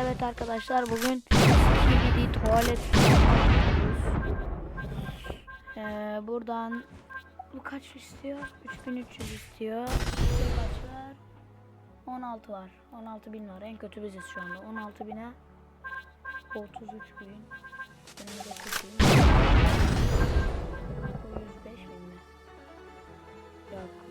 Evet arkadaşlar bugün DVD tuvalet. Ee, buradan bu kaç istiyor? 3300 istiyor. Kaç var? 16 var. 16 bin var. En kötü biziz şu anda. 16 bine 33 bin. 29 bin. Bu 105 bin mi? Yok.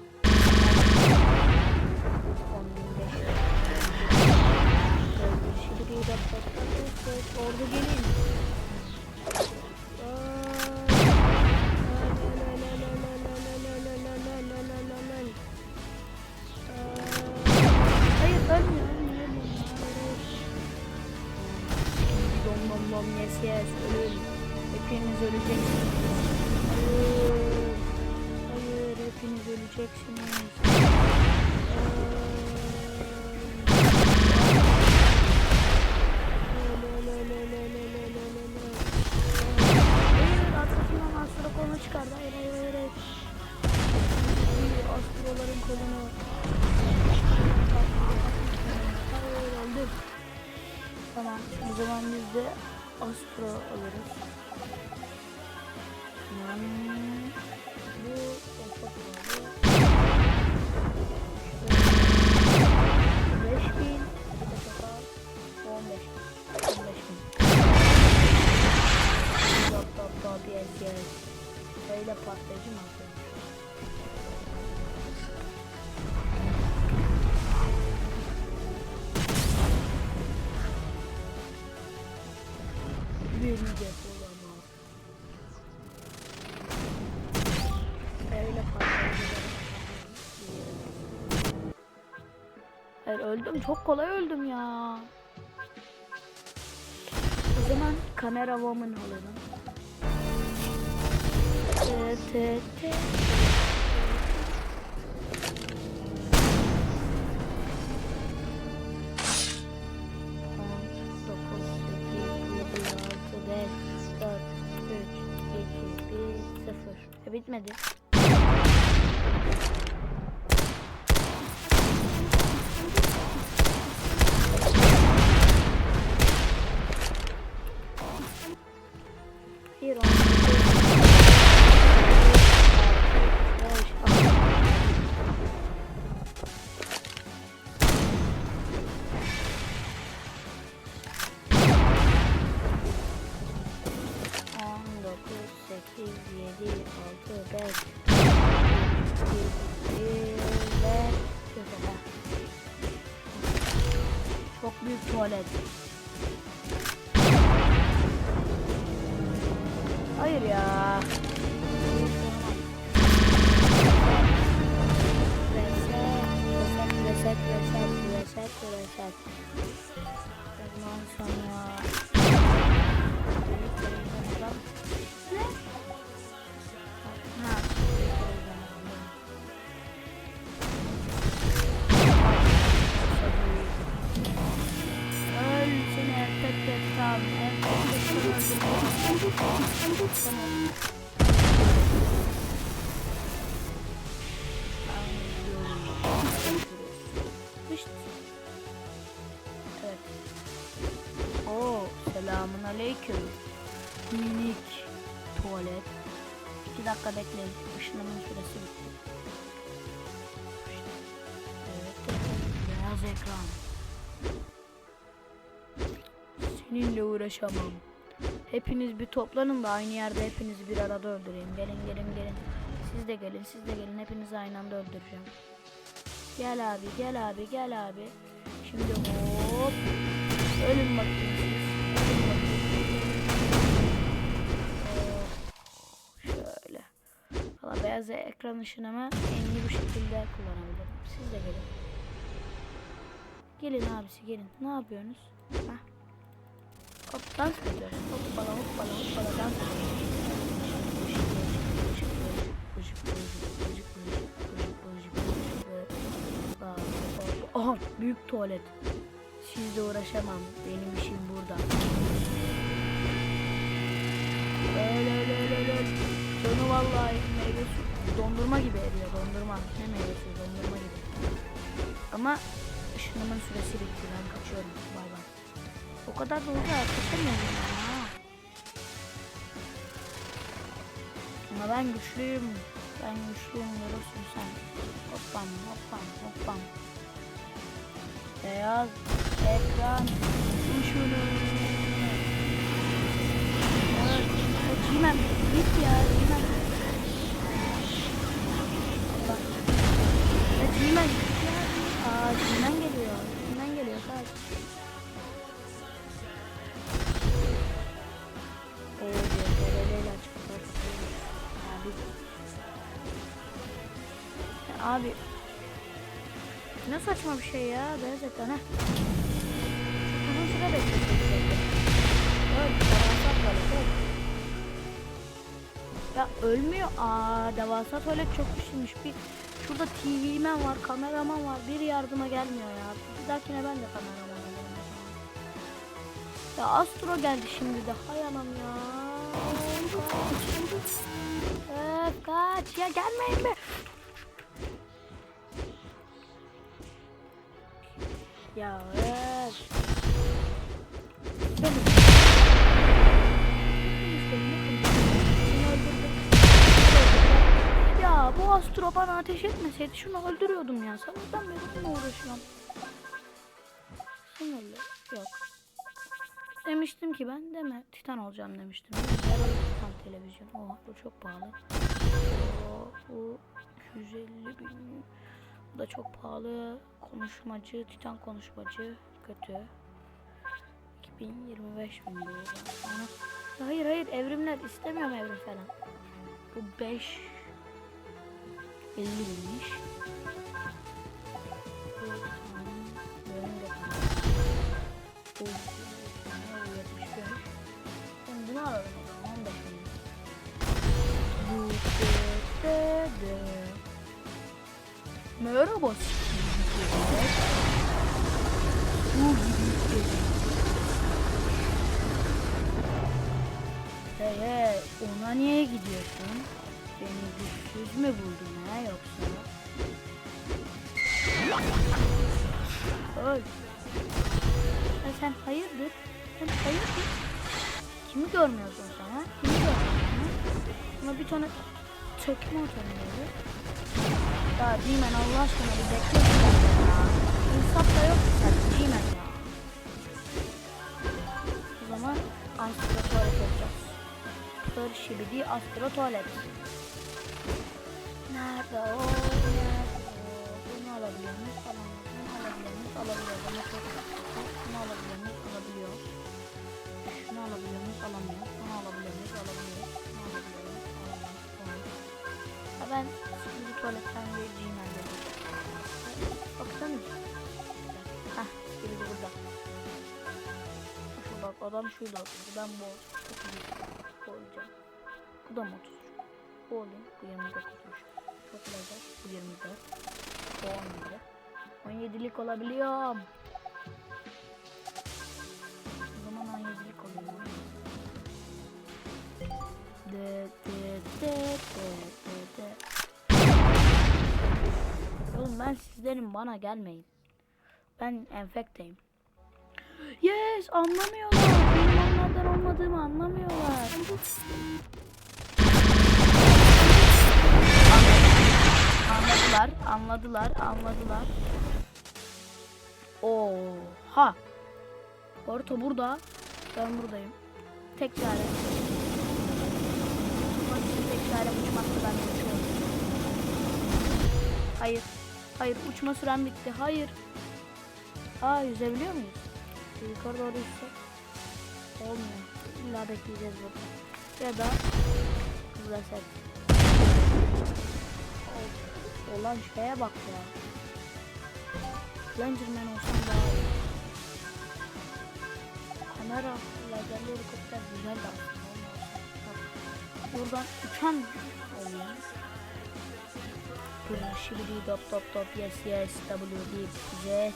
Şimdi de patlatırsak ordu gelin. Hayır ölmüyor. Dom dom dom yes yes ölüm. Hepiniz öleceksiniz. Hayır. Hayır hepiniz öleceksiniz. Hayır Böyle patlayıcı mı atıyor? Beni de bulamaz. Öyle patlayıcı öldüm. Çok kolay öldüm ya. O zaman kamera woman alalım. Sıfır. E, bitmedi. Reset, reset, reset. Ondan sonra... Ekran. Seninle uğraşamam. Hepiniz bir toplanın da aynı yerde hepinizi bir arada öldüreyim. Gelin gelin gelin. Siz de gelin siz de gelin. Hepinizi aynı anda öldüreceğim. Gel abi gel abi gel abi. Şimdi hop. Ölün bakayım. Ölün bakayım. Hop. Şöyle. Valla beyaz ekran ışınımı en iyi bu şekilde kullanabilirim. Siz de gelin. Gelin abisi gelin. Ne yapıyorsunuz? Hah. Hop dans mı ediyoruz? Hoppala hoppala hoppala dans ediyoruz. Aha büyük tuvalet. Sizle uğraşamam. Benim işim burada. Öyle vallahi meyve. Dondurma gibi eriyor dondurma. Ne meyve dondurma gibi. Ama ışınımın süresi bitti. Ben kaçıyorum. Bay bay. O kadar da uzağa yaklaşamıyorum ya. Ama ben güçlüyüm. Ben güçlüyüm görürsün sen. Hoppam hoppam hoppam. Beyaz ekran ışını. Evet, Cimen git ya Cimen. Allah. Abi. Ne saçma bir şey ya. Ekran ha. Uzun süre bekliyorsun. Evet. Ya ölmüyor. Aa devasa tuvalet çok güçlüymüş. Bir şurada TV'men var, kameraman var. Bir yardıma gelmiyor ya. Bir dahakine ben de kameraman olurum. Ya Astro geldi şimdi de. Hay anam ya. Öf kaç ya gelmeyin be. Ya öldürdüm. Ya bu Astro bana ateş etmeseydi şunu öldürüyordum ya. Sabahtan beri bununla uğraşıyorum. Sinirli. Yok. Demiştim ki ben deme Titan olacağım demiştim. Yaralı Titan televizyon. Oh bu çok pahalı. Oh, bu 150 bin. Da çok pahalı. Konuşmacı, Titan konuşmacı. Kötü. 2025 bin bu. Hayır hayır evrimler istemiyorum evrim falan. Bu 5 50 binmiş. Bu tamam. Benim de tamam. Bu bu 75. Ben bunu alalım o zaman 15 bin. Bu. Merhaba. Bu gibi. Hey hey ona niye gidiyorsun? Beni güçsüz mü buldun ha yoksa? Öl. Ya sen hayırdır? Sen hayırdır? Kimi görmüyorsun sen ha? Kimi görmüyorsun? Buna bir tane atarım böyle. Ya Cimen Allah aşkına bir bekle. İnsaf da yok sen Cimen ya. O zaman Astro tuvalet olacağız. Tır şibidi Astro tuvalet. Nerede o? Nerede o? Bunu alabiliyor muyuz? Alamıyoruz. Bunu alabiliyor muyuz? Alabiliyor muyuz? Şimdi tuvaletten bir Gmail yapacağım. Baksana. Hah, biri de burada. Şu bak adam şurada oturdu. Ben bu iyi olacağım. Bu da mı 33? Bu olayım. Bu 29 olmuş. Çok güzel. Bu 24. Bu 17. 17'lik olabiliyorum. O zaman 17'lik oluyor. De de de ben sizlerin bana gelmeyin. Ben enfekteyim. Yes anlamıyorlar. Benim onlardan olmadığımı anlamıyorlar. Anladılar, anladılar, anladılar. Oha. Boruto burada. Ben buradayım. Tek çare. Tek çare uçmakta ben uçuyorum. Hayır. Hayır uçma süren bitti. Hayır. Aa yüzebiliyor muyuz? Yukarı doğru yüzsek. Olmuyor. İlla bekleyeceğiz burada. Ya da hızlasak. Olan şeye bak ya. Langerman olsam daha iyi. Kamera, lagerli helikopter güzel de aslında. Buradan uçan oluyor. Şibidi dop dop dop yes yes W deep yes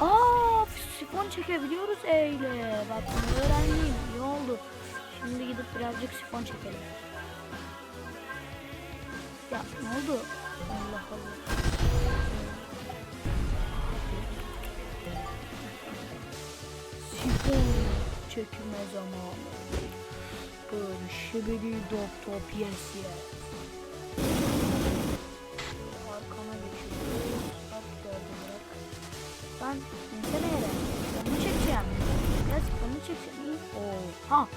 Aa sifon çekebiliyoruz eyle. Bak bunu öğrendim. İyi oldu. Şimdi gidip birazcık sifon çekelim. Ya ne oldu? Allah Allah. Sifon çekme zamanı. Böyle şibidi dop top yes yes. Ben insene yere. Onu çekeceğim. Biraz onu çekeceğim. Oo. Ha.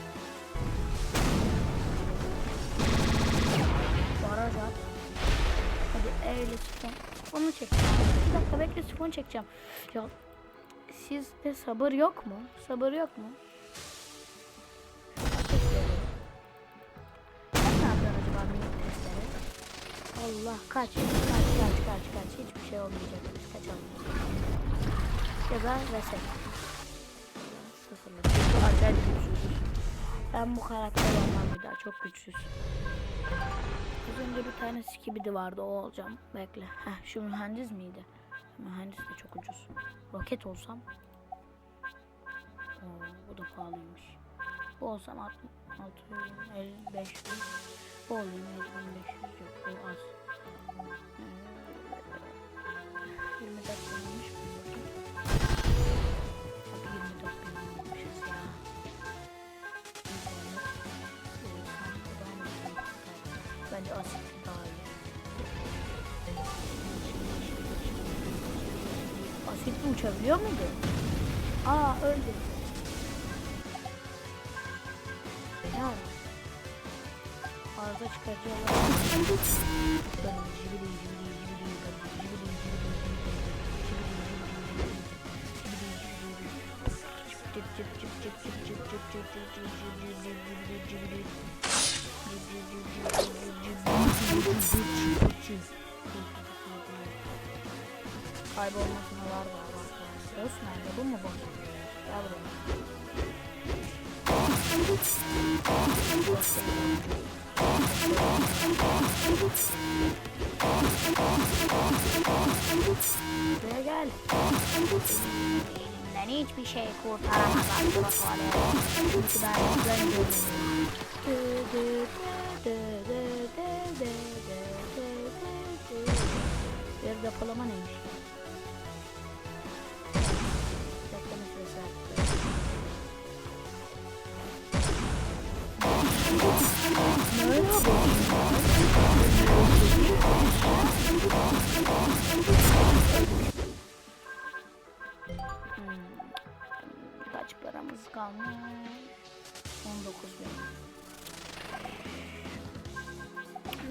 Baraj at. Hadi E ile sifon. Sifonu çekeceğim. Bir dakika bekle sifon çekeceğim. Ya sizde sabır yok mu? Sabır yok mu? Allah kaç kaç kaç kaç kaç hiçbir şey olmayacak kaçalım. Ya da reset. Sıfırla. Bu güçsüzüz. Ben bu karakter olmam bir daha çok güçsüz. Az önce bir tane skibidi vardı o olacağım. Bekle. Heh, şu mühendis miydi? Mühendis de çok ucuz. Roket olsam. Oo, bu da pahalıymış. Bu olsam 60, 650, 500. Bu olayım 7500 yok bu az. Ee, Bitki uçabiliyor muydu? Aa öldü. Helal. Arda çıkaracağım. Kaybolmasın var var var. Osman bu mu bu? Gel buraya. Buraya gel. Elimden hiçbir şey kurtaramaz. Çünkü ben ben görmedim. Bir depolama neymiş? Hmm. Kaç paramız kalmış? 19 bin.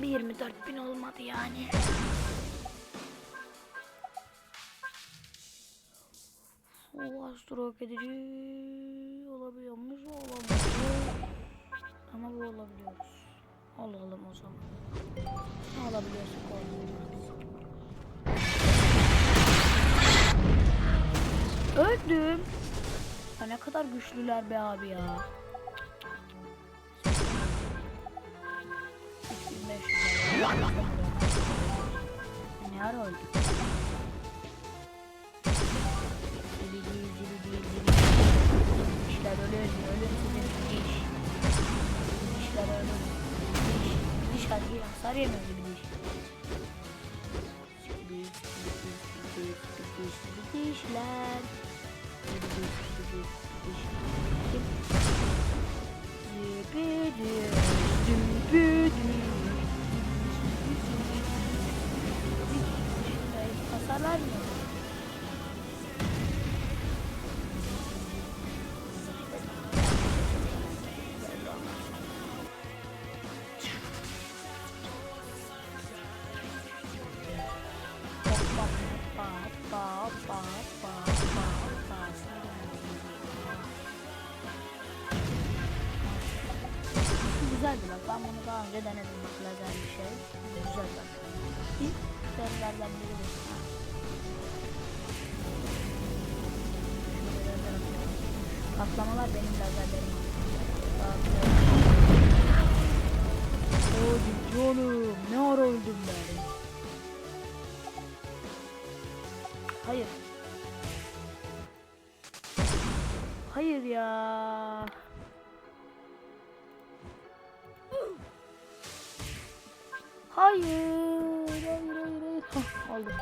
Bir 24 bin olmadı yani. O astrolog edici olabiliyor muyuz? Olamıyoruz. Ama bu olabiliyoruz. Olalım o zaman. Ne olabiliyorsak olalım. Öldüm. Ya ne kadar güçlüler be abi ya. 3500 lira. Ne ara zibidi. İşler ölür, ölür hasar hasar yemiyor gibi değil. Bitiş bitişler. Hasarlar mı? Önce denedim bak lazer bir şey. Güzel bak. İlk güzellerden biri bu. Patlamalar benim lazerlerim. Hadi canım ne ara öldüm ben. Hayır. Hayır ya. Hayır. Hayır hayır hayır. Hah, aldım.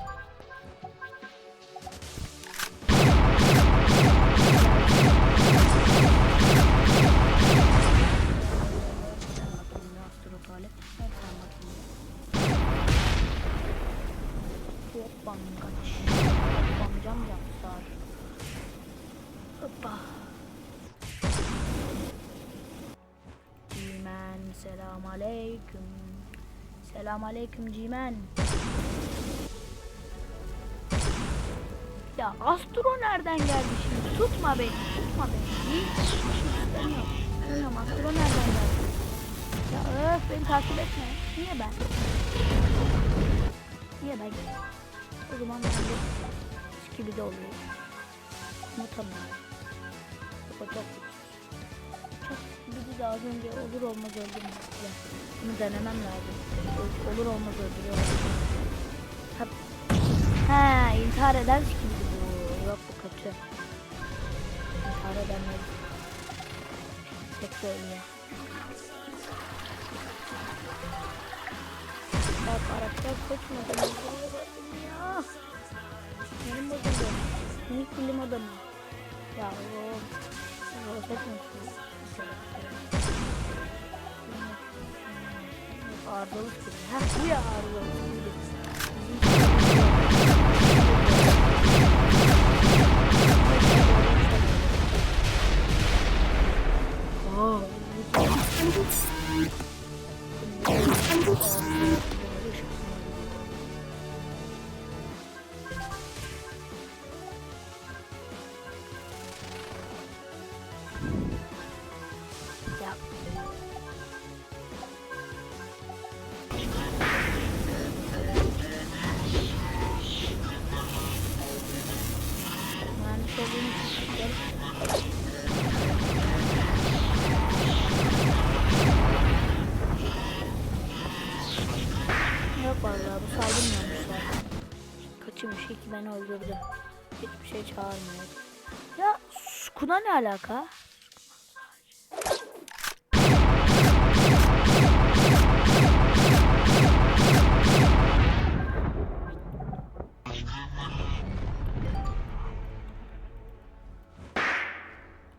Hoppam kaç. Hoppam cam cam sar. Hoppa. Aleyküm. Selam aleyküm Cimen. Ya Astro nereden geldi şimdi? Tutma beni, tutma beni. Hiç istemiyorum. Bilmiyorum Astro nereden geldi? Ya öf beni takip etme. Niye ben? Niye ben? O zaman ben de gibi de oluyor. Yapacak bir şey. Çok bir de az önce olur olmaz öldüm. Ya, Bunu denemem lazım. Ol- Olur olmaz öldürüyor. Ha, ha intihar eden gibi bu. Yok bu kötü. İntihar edenler. Tek ölüyor. Ya karakter seçmedim. Ya. Benim bozuldu. Minik bilim adamı. Ya o. O seçmemiştim. Ardalık gibi. Ha bu ya ardalık gibi. Ya. Beni öldürdü. Hiçbir şey çağırmıyor. Ya Sukuna ne alaka?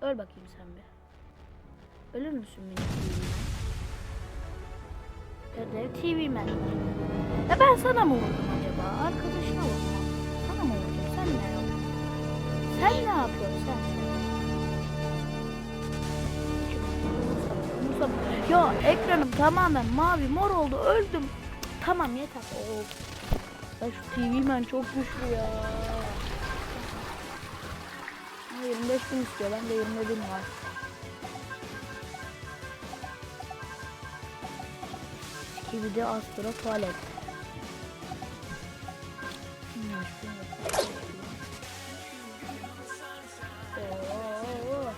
Öl bakayım sen bir. Ölür müsün minik TV Man? Ya dev TV Man. Ya ben sana mı vurdum acaba? Arkadaşına vurdum. Mı vurdum? Sen ne yapıyorsun? Sen ne yapıyorsun sen? Ya ekranım tamamen mavi mor oldu öldüm. Tamam yeter. Oo. Ya şu TV Man çok güçlü ya. Ama 25 bin istiyor. Ben de 20 bin var. Gibi de Astro tuvalet. Be ya.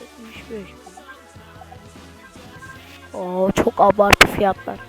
75 bin. Oo, çok abartı fiyatlar.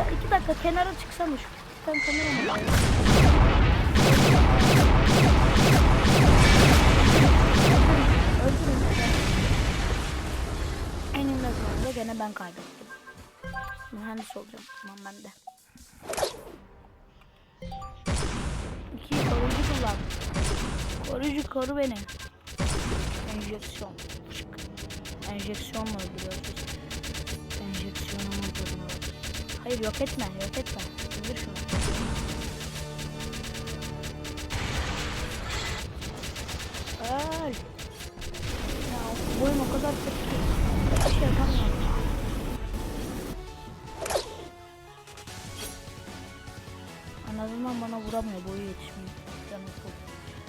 Ya iki dakika kenara çıksana şu kameramanı. Öldürün, öldürün. Eninde sonunda gene ben kaybettim. Mühendis olacağım. Tamam ben de. İki koruyucu kullan. Koruyucu koru beni. Enjeksiyon. Enjeksiyonla öldürüyoruz. Enjeksiyonu öldürüyoruz. Hayır yok etme yok etme. Öldür şunu. Öl. Ya bu oyun o kadar kötü ki. Bir şey yapamıyorum. En azından bana vuramıyor boyu yetişmiyor. Canı full.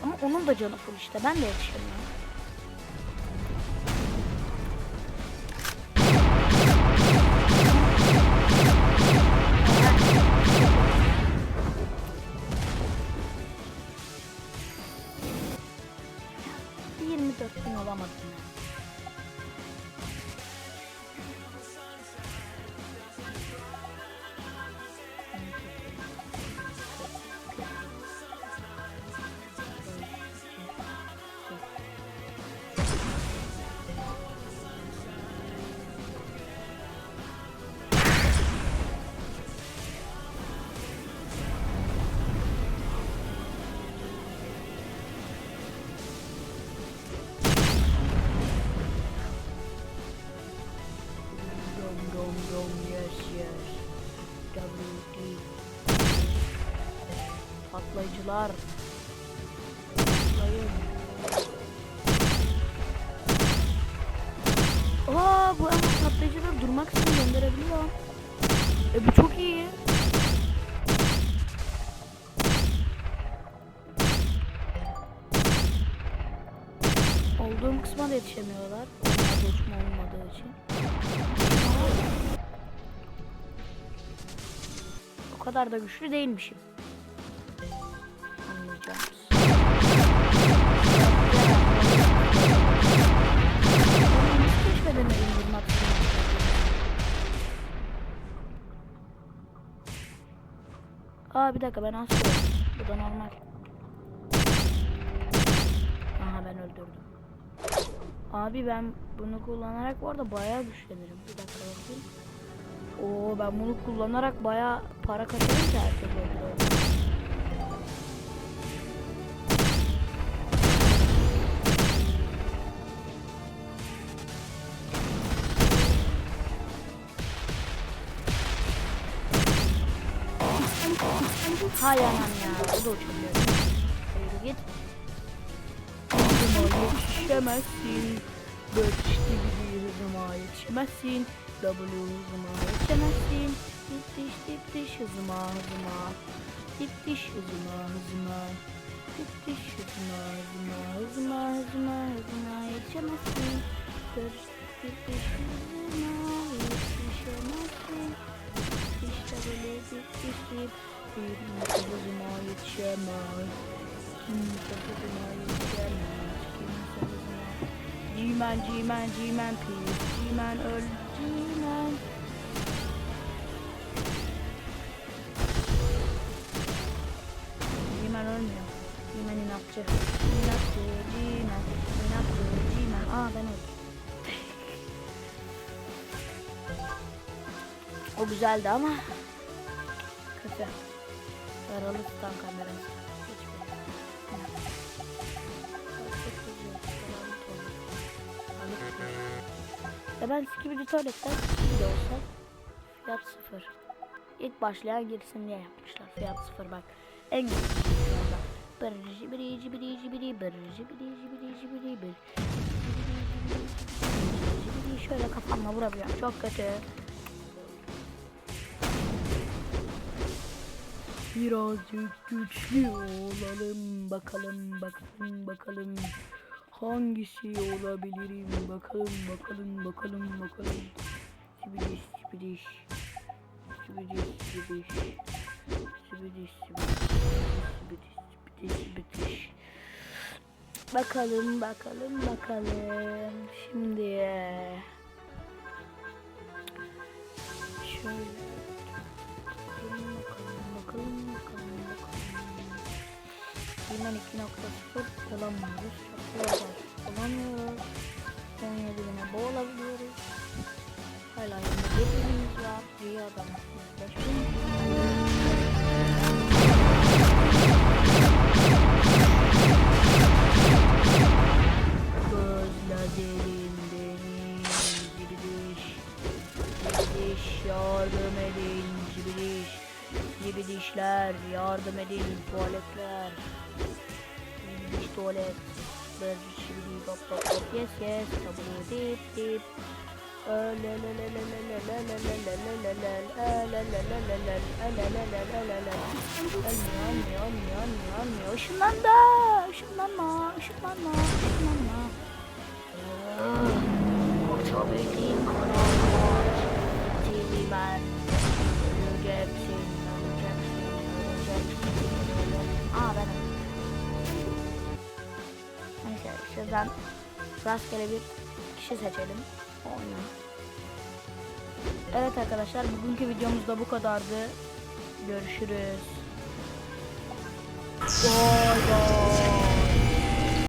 Ama onun da canı full işte ben de yetişemiyorum. Patlayıcılar. Patlayın. Aa bu ama patlayıcılar durmak için gönderebiliyor. E bu çok iyi. Olduğum kısma da yetişemiyorlar. Onlar olmadığı için. O kadar da güçlü değilmişim. Aa bir dakika ben asıyorum. Bu da normal. Aha ben öldürdüm. Abi ben bunu kullanarak bu arada bayağı güçlenirim. Bir dakika bakayım. Oo ben bunu kullanarak bayağı para kazanırım ki herkes öldürüyor. Hay anam ya. O da uçuruyor. Yürü git. Hızıma yetişemezsin. Bölüştü gibi hızıma yetişemezsin. W hızıma yetişemezsin. Dip diş dip diş hızıma hızıma. Dip diş hızıma hızıma. Dip diş hızıma hızıma hızıma hızıma hızıma yetişemezsin. Bölüş dip diş hızıma yetişemezsin. İşte böyle dip diş dip. Bir hızıma yetişemez. Kimse hızıma yetişemez. Kimse hızıma G-Man, G-Man, G-Man, please. G-Man öl, G-Man. G-Man ölmüyor. G-Man inatçı. İnatçı, G-Man, inatçı, G-Man. Aa ben öldüm. o güzeldi ama kötü. Yaralı tutan kamerası. Ya ben Skibidi Tuvalet'ten Skibidi olsa fiyat sıfır. İlk başlayan girsin diye yapmışlar. Fiyat sıfır bak. En güzel şey. Bırıcı birici birici biri bırıcı birici birici biri bir. Şöyle kafamla vurabiliyorum. Çok kötü. Birazcık güçlü olalım. Bakalım bakalım bakalım. Hangisi olabilirim? Bakalım bakalım bakalım bakalım. Sibidiş sibidiş. Sibidiş sibidiş. Sibidiş sibidiş. Sibidiş sibidiş. Bakalım bakalım bakalım. Şimdi şöyle Hemen 2.0 olamıyoruz. Olamıyoruz. 17 bine boğulabiliyoruz. Hala yanında bir binimiz var. İyi adam. 105 bin. Gözlerin deniz gidiş. Gidiş yardım edin gidiş. Gibi dişler yardım edin tuvaletler. Tuvalet. Böyle şimdi top top top yes yes tabu dip dip. Ölmüyor, ölmüyor, ölmüyor, ölmüyor. Işınlandı. Işınlanma, ışınlanma, ışınlanma. Kurtulabildiğin kadar var. TV ben. Ben Rastgele bir kişi seçelim. Oyna. Evet arkadaşlar bugünkü videomuz da bu kadardı. Görüşürüz. Bye bye.